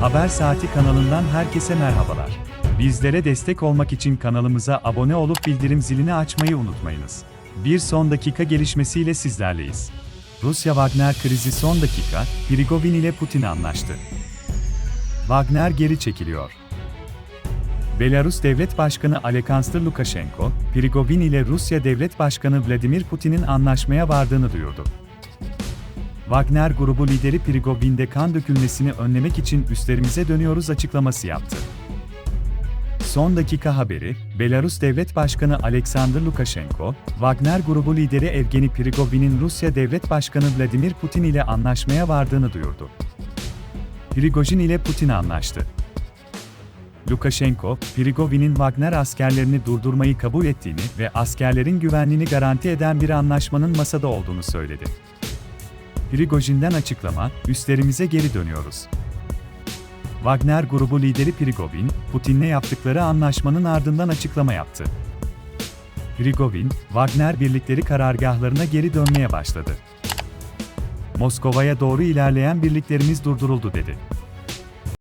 Haber Saati kanalından herkese merhabalar. Bizlere destek olmak için kanalımıza abone olup bildirim zilini açmayı unutmayınız. Bir son dakika gelişmesiyle sizlerleyiz. Rusya Wagner krizi son dakika, Prigozhin ile Putin anlaştı. Wagner geri çekiliyor. Belarus Devlet Başkanı Alexander Lukashenko, Prigozhin ile Rusya Devlet Başkanı Vladimir Putin'in anlaşmaya vardığını duyurdu. Wagner grubu lideri Prigozhin'de kan dökülmesini önlemek için üstlerimize dönüyoruz açıklaması yaptı. Son dakika haberi, Belarus Devlet Başkanı Alexander Lukashenko, Wagner grubu lideri Evgeni Prigozhin'in Rusya Devlet Başkanı Vladimir Putin ile anlaşmaya vardığını duyurdu. Prigozhin ile Putin anlaştı. Lukashenko, Prigozhin'in Wagner askerlerini durdurmayı kabul ettiğini ve askerlerin güvenliğini garanti eden bir anlaşmanın masada olduğunu söyledi. Prigozhin'den açıklama, üstlerimize geri dönüyoruz. Wagner grubu lideri Prigozhin, Putin'le yaptıkları anlaşmanın ardından açıklama yaptı. Prigozhin, Wagner birlikleri karargahlarına geri dönmeye başladı. Moskova'ya doğru ilerleyen birliklerimiz durduruldu dedi.